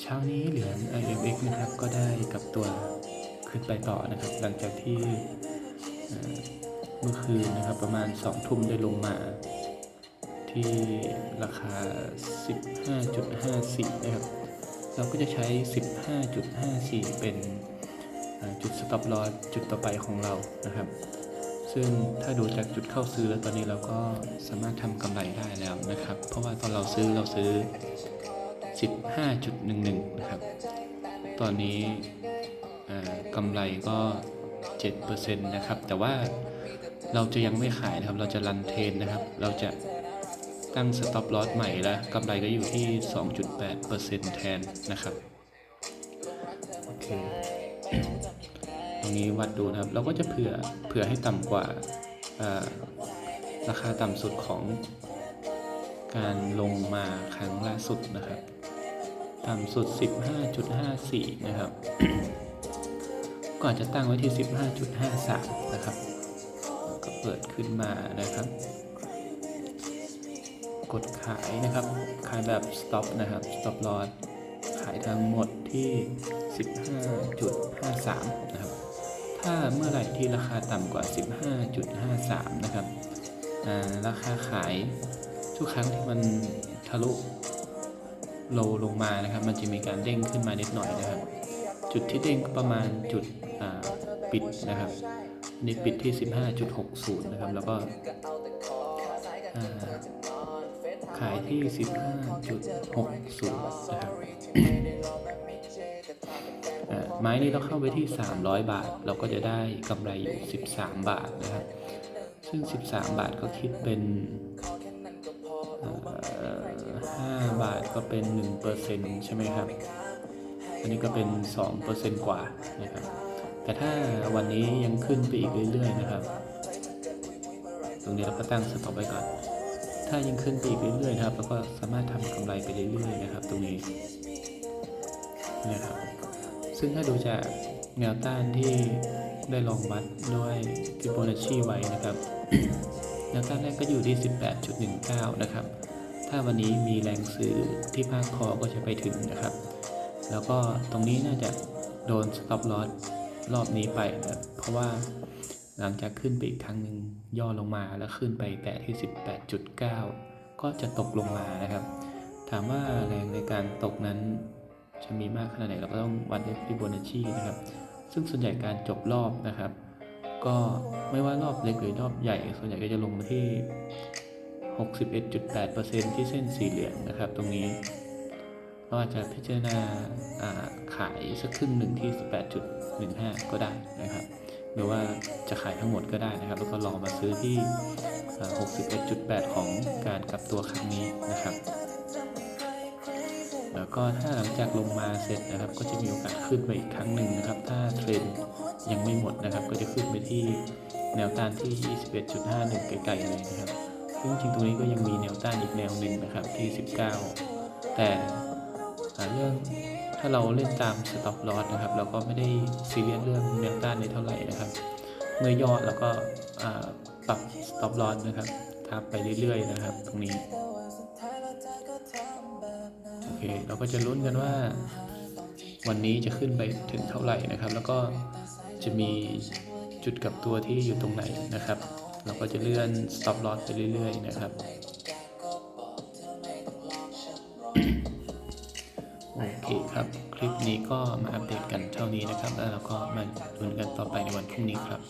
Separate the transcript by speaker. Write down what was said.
Speaker 1: เช้านี้เหรียญ IMX นะครับก็ได้กับตัวขึ้นไปต่อนะครับ หลังจากที่เมื่อคืนนะครับประมาณ 2 ทุ่มได้ลงมาที่ราคา 15.54 นะครับ เราก็จะใช้ 15.54 เป็นจุด stop loss จุดต่อไปของเรานะครับ ซึ่งถ้าดูจากจุดเข้าซื้อแล้วตอนนี้เราก็สามารถทำกำไรได้แล้วนะครับ เพราะว่าตอนเราซื้อเราซื้อ 15.11 นะครับ ตอนนี้อ่ากำไรก็ 7%นะครับ แต่ว่าเราจะยังไม่ขายนะครับ เราจะรันเทรนนะครับ เราจะตั้ง stop loss ใหม่แล้วกำไรก็อยู่ที่ 2.8%แทนนะครับ โอเค ตรงนี้วัดดูนะครับ เราก็จะเผื่อเผื่อให้ต่ำกว่าอ่าราคาต่ำสุดของการลงมาครั้งล่าสุดนะครับ ต่ำสุด 15.54 นะครับ ก็อาจจะตั้งไว้ที่ 15.53 นะครับ ก็เปิดขึ้นมานะครับ กดขายนะครับ ขายแบบ stop นะครับ stop loss ขายทั้งหมดที่ 15.53 นะครับ ถ้าเมื่อไหร่ที่ราคาต่ำกว่า 15.53 นะครับอ่าราคาขายทุกครั้งที่มันทะลุ โลลงมานะครับ มันจะมีการเด้งขึ้นมานิดหน่อยนะครับ จุดที่เด้งประมาณจุดปิดนะครับนี่ปิดที่ 15.60 นะครับ แล้วก็ขายที่ 15.60 นะครับไม้นี้เราเข้าไปที่ 300 บาท เราก็จะได้กำไรอยู่ 13 บาทนะครับ ซึ่ง 13 บาทก็คิดเป็น ก็เป็น 1%ใช่ไหมครับ อันนี้ก็เป็น 2%กว่านะครับ แต่ถ้าวันนี้ยังขึ้นไปอีกเรื่อยๆนะครับ ตรงนี้เราก็ตั้งสต็อปไว้ก่อน ถ้ายังขึ้นไปอีกเรื่อยๆนะครับเราก็สามารถทำกำไรไปเรื่อยๆนะครับ ตรงนี้นะครับ ซึ่งถ้าดูจากแนวต้านที่ได้ลองวัดด้วยฟิโบนัชชีไว้นะครับ แนวต้านแรกก็อยู่ที่ 18.19 นะครับ ถ้าวันนี้มีแรงซื้อที่ภาคคอก็จะไปถึงนะครับ แล้วก็ตรงนี้น่าจะโดน stop loss รอบนี้ไปนะเพราะว่าหลังจากขึ้นไปอีกครั้งหนึ่งย่อลงมาแล้วขึ้นไปแตะที่ 18.9 ก็จะตกลงมานะครับ ถามว่าแรงในการตกนั้นจะมีมากขนาดไหนเราก็ต้องวัดด้วยฟิโบนัชชีนะครับ ซึ่งส่วนใหญ่การจบรอบนะครับ ก็ไม่ว่ารอบเล็กหรือรอบใหญ่ ส่วนใหญ่ก็จะลงมาที่ 61.8%ที่เส้นสีเหลืองนะครับ ตรงนี้เราอาจจะพิจารณาาขายสักครึ่งหนึ่งที่ 18.15 ก็ได้นะครับ หรือว่าจะขายทั้งหมดก็ได้นะครับ แล้วก็รอมาซื้อที่อ่า61.8 ของการกลับตัวครั้งนี้นะครับ แล้วก็ถ้าหลังจากลงมาเสร็จนะครับ ก็จะมีโอกาสขึ้นไปอีกครั้งหนึ่งนะครับ ถ้าเทรนยังไม่หมดนะครับ ก็จะขึ้นไปที่แนวต้านที่ 21.51 ไกลๆเลยนะครับ ซึ่งจริงตรงนี้ก็ยังมีแนวต้านอีกแนวหนึ่งนะครับที่ 19 แต่เรื่องถ้าเราเล่นตาม stop loss นะครับ เราก็ไม่ได้ซีเรียสเรื่องแนวต้านนี้เท่าไหร่นะครับ เมื่อย่อเราก็ปรับ stop loss นะครับทับไปเรื่อยๆนะครับ ตรงนี้โอเคเราก็จะลุ้นกันว่า วันนี้จะขึ้นไปถึงเท่าไหร่นะครับ แล้วก็จะมี จุดกับตัวที่อยู่ตรงไหนนะครับ เราก็จะเลื่อน stop loss ไปเรื่อยๆ นะครับโอเคครับ คลิปนี้ก็มาอัปเดตกันเท่านี้นะครับ แล้วเราก็มาดูนกันต่อไปในวันพรุ่งนี้ครับ